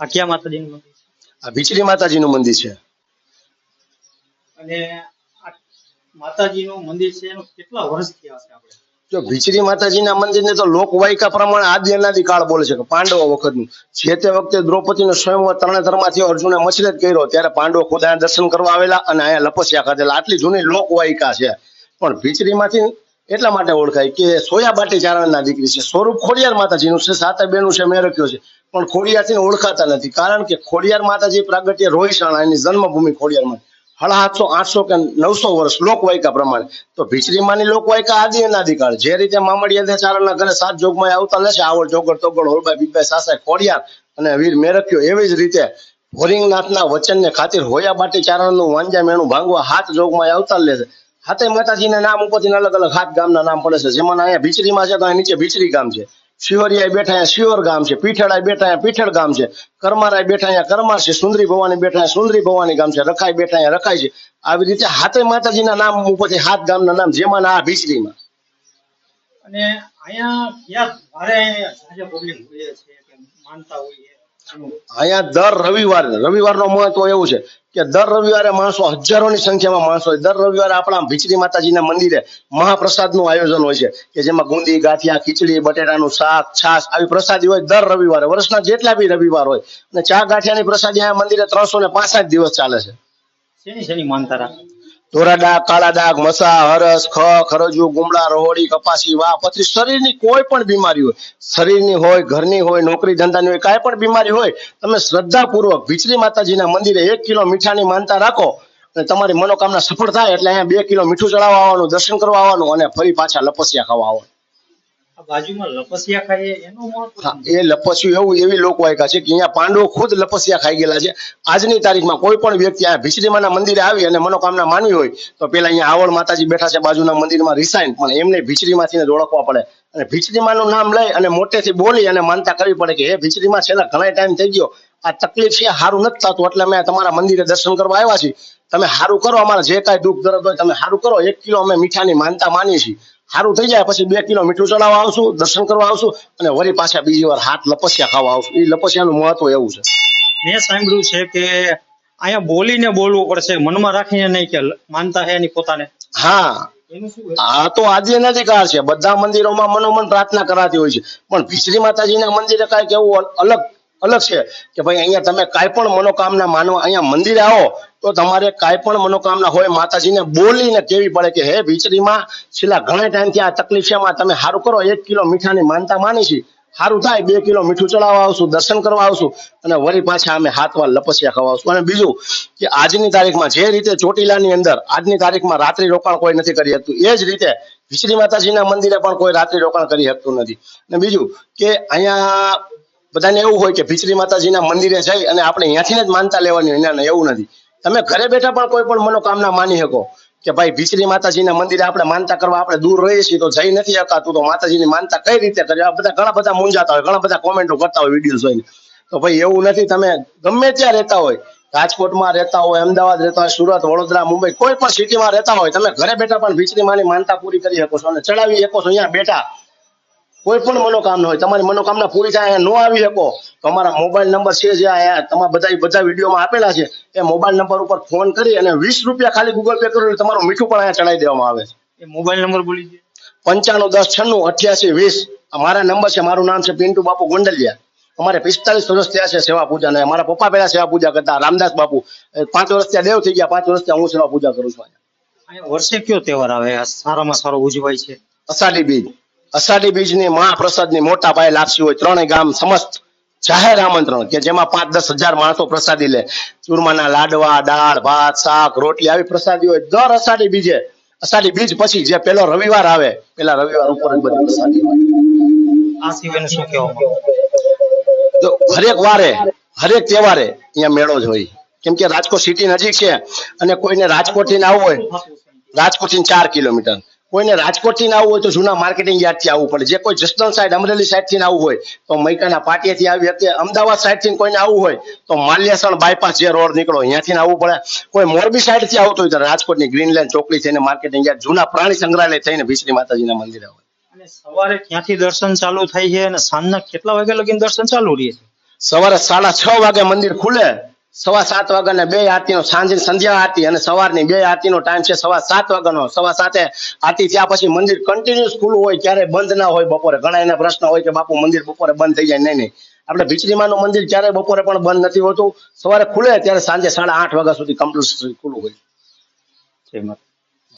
આ ક્યાં માતાજીનું મંદિર છે? આ ભીચરી માતાજીનું મંદિર છે. અને આ માતાજીનું મંદિર છે એનું કેટલા વર્ષ થયા છે આપણે? જો ભીચરી માતાજીના મંદિરને તો લોકવાયકા પ્રમાણે આદિ અનાદિ કાળ બોલે છે કે પાંડવો વખતનું. જે તે વખતે દ્રૌપદીનો સ્વયંવર ધર્મથી અર્જુને મછલેત કર્યો ત્યારે પાંડવો ખુદ અહીંયા દર્શન કરવા આવેલા અને અહીંયા લપસ્યા ખાધેલા. આટલી જૂની લોકવાયકા છે. પણ ભીચરીમાંથી એટલા માટે ઓળખાય કે સોયા બાટી ચારણના દીકરી છે. સ્વરૂપ ખોડિયાર માતાજીનું છે સાતે બેનું છે મેં રખ્યો છે. પણ ખોડિયારથી ઓળખાતા નથી. કારણ કે ખોડિયાર માતાજી પ્રાગટ્ય રોહિશાણા એની જન્મભૂમિ ખોડિયારમાં. હળ સાતસો આઠસો કે નવસો વર્ષ લોકવાયકા પ્રમાણે. તો ભીચરીમાની લોકવાયકા આદિ અનાદિકાળ જે રીતે મામડિયા ચારણના ઘરે સાત જોગમાં આવતા લેશે આવડ જોગડ, તોગડ, હોલબાઈ બીબાઈ સાસાઈ ખોડિયાર અને વીર મેરખ્યો એવી જ રીતે ભોરિંગનાથના વચનને ખાतिर હોયા બાટી ચારણનું વાંજા મેણું ભાંગવા હાથ જોગમાં આવતા લેશે. હાથે માતાજીના નામ ઉપરથી અલગ અલગ હાથ ગામના નામ પડે છે. જેમાં અહીંયા ભીચરીમાં છે તો અહીંયા નીચે ભીચરી ગામ છે. શિવરિયા બેઠા શિવર ગામ છે પીઠળાય બેઠા પીઠળ ગામ છે કરમારાય બેઠા અહીંયા કરમાર છે, સુંદરી ભવાની બેઠા સુંદરી ભવાની ગામ છે, રખાઈ બેઠા અહીંયા રખાય છે. આવી રીતે હાથે માતાજીના નામ ઉપરથી હાથ ગામના નામ જેમાં આ ભીસરીમાં. અને અહીંયા ક્યાં ભારે છે માનતા હોય અહીંયા દર રવિવારે, રવિવારનો મહત્વ એવું છે કે દર રવિવારે માણસો હજારોની સંખ્યામાં માણસો દર રવિવારે આપણા ભીચરી માતાજીના મંદિરે મહાપ્રસાદનું આયોજન હોય છે કે જેમાં ગુંદી, ગાંઠિયા, ખીચડી, બટેટાનું શાક, છાશ આવી પ્રસાદી હોય દર રવિવારે. વર્ષના જેટલા બી રવિવાર હોય અને ચા ગાંઠિયાની પ્રસાદી અહીંયા મંદિરે ત્રણસો ને પાંસઠ દિવસ ચાલે છે. શેની શેની માનતા રાખે? ધોરા ડાગ કાળા ડાગ મસા, હરસ, ખ, ખરજુ ગુમડા રોહડી, કપાસી વાહ પથરી, શરીરની કોઈ પણ બીમારી હોય, શરીરની હોય, ઘરની હોય, નોકરી ધંધાની હોય, કાંઈ પણ બીમારી હોય, તમે શ્રદ્ધાપૂર્વક ભીચરી માતાજીના મંદિરે એક કિલો મીઠાની માનતા રાખો અને તમારી મનોકામના સફળ થાય એટલે અહીંયા બે કિલો મીઠું ચડાવવા આવવાનું, દર્શન કરવા આવવાનું અને ફરી પાછા લપસિયા ખાવા આવવાનું. બાજુમાં લપસિયા ખાઈએ એનું હા, એ લપસ્યું એવું એવી લોકવાયકા છે કે અહીંયા પાંડવો ખુદ લપસિયા ખાઈ ગયેલા છે. આજની તારીખમાં કોઈ પણ વ્યક્તિ આ ભીચરીમાના મંદિરે આવી અને મનોકામના માનવી હોય તો પેલા અહીંયા આવળ માતાજી બેઠા છે બાજુના મંદિરમાં રિસાઈન પણ એમને ભીસરીમાંથી ઓળખવા પડે. અને ભીચરીમાનું નામ લઈ અને મોટેથી બોલી અને માનતા કરવી પડે કે હે ભીસરીમાં છેલ્લા ઘણા ટાઈમ થઈ ગયો. આ તકલીફ છે સારું નથી થતું એટલે અમે તમારા મંદિરે દર્શન કરવા આવ્યા છીએ. તમે સારું કરો અમારા જે કાંઈ દુઃખ દર્દ હોય તમે સારું કરો. એક કિલો અમે મીઠાની માનતા માનીએ છીએ. સારું થઈ જાય પછી બે કિલો મીઠું ચડાવવા આવશું દર્શન કરવા આવશું અને વળી પાછા બીજી વાર હાથ લપસ્યા ખાવા આવશું. એ લપસ્યાનું મહત્વ એવું છે. મેં સાંભળ્યું છે કે અહીંયા બોલીને બોલવું પડશે મનમાં રાખીને નહીં કે માનતા હે એની પોતાને. હા. આ તો આજે અનાધિકાર છે બધા મંદિરોમાં મનોમન પ્રાર્થના કરાતી હોય છે. પણ ભીસરી માતાજીના મંદિરે કાંઈક એવું અલગ અલગ છે કે ભાઈ અહીંયા તમે કાંઈ પણ મનોકામના માનો અહીંયા મંદિરે આવો તો તમારે કાંઈ પણ મનોકામના હોય માતાજીને બોલીને કેવી પડે કે, હે વીચરીમાં છેલ્લા ઘણા ટાઈમથી આ તકલીફ છે તમે સારું કરો, એક કિલો મીઠાની માનતા માની છે. સારું થાય, બે કિલો મીઠું ચડાવવા આવશું, દર્શન કરવા આવશું અને વળી પાછા અમે હાથ વાર લપસ્યા ખાવા આવશું. અને બીજું કે આજની તારીખમાં જે રીતે ચોટીલાની અંદર, આજની તારીખમાં રાત્રિ રોકાણ કોઈ નથી કરી શકતું. એ જ રીતે વિશ્રી માતાજીના મંદિરે પણ કોઈ રાત્રિ રોકાણ કરી શકતું નથી. અને બીજું કે અહીંયા બધાને એવું હોય કે ભીચરી માતાજીના મંદિરે જઈ અને આપણે અહીંયાથી જ માનતા લેવાની હોય, ના ના, એવું નથી. તમે ઘરે બેઠા પણ કોઈ પણ મનોકામના માની શકો કે ભાઈ ભીચરી માતાજીના મંદિરે આપણે માનતા કરવા આપણે દૂર રહીએ છીએ તો જઈ નથી શકાતું. તો માતાજીની માનતા કઈ રીતે કરે આ બધા ઘણા બધા મૂંઝાતા હોય, ઘણા બધા કોમેન્ટો કરતા હોય વીડિયો જોઈને. તો ભાઈ એવું નથી, તમે ગમે ત્યાં રહેતા હોય, રાજકોટમાં રહેતા હોય, અમદાવાદ રહેતા હોય, સુરત, વડોદરા, મુંબઈ, કોઈ પણ સિટીમાં રહેતા હોય, તમે ઘરે બેઠા પણ ભીચરી માની માનતા પૂરી કરી શકો છો અને ચડાવી શકો છો. અહીંયા બેઠા કોઈ પણ મનોકામના હોય તમારી મનોકામના પૂરી થાય અહીંયા ન આવી શકો. તો અમારા મોબાઈલ નંબર છે જે અહીંયા તમારા બધા બધા વિડીયોમાં આપેલા છે એ મોબાઈલ નંબર ઉપર ફોન કરી અને વીસ રૂપિયા ખાલી ગૂગલ પે કરો તમારું મીઠું પણ અહીંયા ચડાવી દેવામાં આવે એ મોબાઈલ નંબર બોલી દે પંચાણું દસ છન્નું અઠ્યાસી વીસ મારા નંબર છે મારું નામ છે પિન્ટુ બાપુ ગોંડલિયા. અમારે પિસ્તાલીસ વર્ષ થયા છે સેવા પૂજા ને મારા પપ્પા પહેલા સેવા પૂજા કરતા રામદાસ બાપુ. પાંચ વર્ષ ત્યાં દેવ થઈ ગયા પાંચ વર્ષ ત્યાં હું સેવા પૂજા કરું છું. વર્ષે કયો તહેવાર આવે? સારામાં સારો ઉજવાય છે. અષાઢી બીજ. અષાઢી બીજની મહાપ્રસાદની મોટા પાયે લાપસી હોય ત્રણેય ગામ સમસ્ત જાહેર આમંત્રણ કે જેમાં પાંચ દસ હજાર માણસો પ્રસાદી લે. ચૂરમાના લાડવા દાળ ભાત શાક રોટલી આવી પ્રસાદી હોય. દર અષાઢી બીજે અષાઢી બીજ પછી જે પેલો રવિવાર આવે પેલા રવિવાર ઉપર બધી પ્રસાદી હોય. આ સિવાયનું શું કહેવામાં હરેક વારે હરેક તહેવારે અહીંયા મેળો જ હોય. કેમ કે રાજકોટ સિટી નજીક છે અને કોઈને રાજકોટથી આવવું હોય રાજકોટથી ચાર કિલોમીટર. કોઈને રાજકોટથી આવવું હોય તો જૂના માર્કેટિંગ યાર્ડથી આવવું પડે. જે કોઈ જસદણ સાઈડ અમરેલી સાઈડથી આવવું હોય તો મૈકાના પાટિયાથી આવી હતી. અમદાવાદ સાઈડથી કોઈને આવવું હોય તો માલ્યાસણ બાયપાસ જે રોડ નીકળો અહીંયાથી આવવું પડે. કોઈ મોરબી સાઈડથી આવતું હોય તો રાજકોટની ગ્રીનલેન્ડ ચોકડી થઈને માર્કેટિંગ યાર્ડ જૂના પ્રાણી સંગ્રહાલય થઈને ભીચરી માતાજીના મંદિરે હોય અને સવારે ક્યાંથી દર્શન ચાલુ થાય છે અને સાંજના કેટલા વાગ્યા લગીને દર્શન ચાલુ રહે છે? સવારે સાડા છ વાગે મંદિર ખુલે સવા સાત વાગ્યાને બે આરતીનો સાંજે સંધ્યા આરતી અને સવારની બે આરતીનો ટાઈમ છે સવા સાત વાગ્યાનો. સવા સાતે આરતી થયા પછી મંદિર કન્ટિન્યુઅસ ખુલ્લું હોય ક્યારે બંધ ના હોય બપોરે. ઘણા એના પ્રશ્ન હોય કે બાપુ, મંદિર બપોરે બંધ થઈ જાય? નહીં નહીં. આપણે ભીચરીમાનું મંદિર ક્યારે બપોરે પણ બંધ નથી હોતું. સવારે ખુલે ત્યારે સાંજે સાડા આઠ વાગ્યા સુધી કમ્પલસરી ખુલ્લું હોય.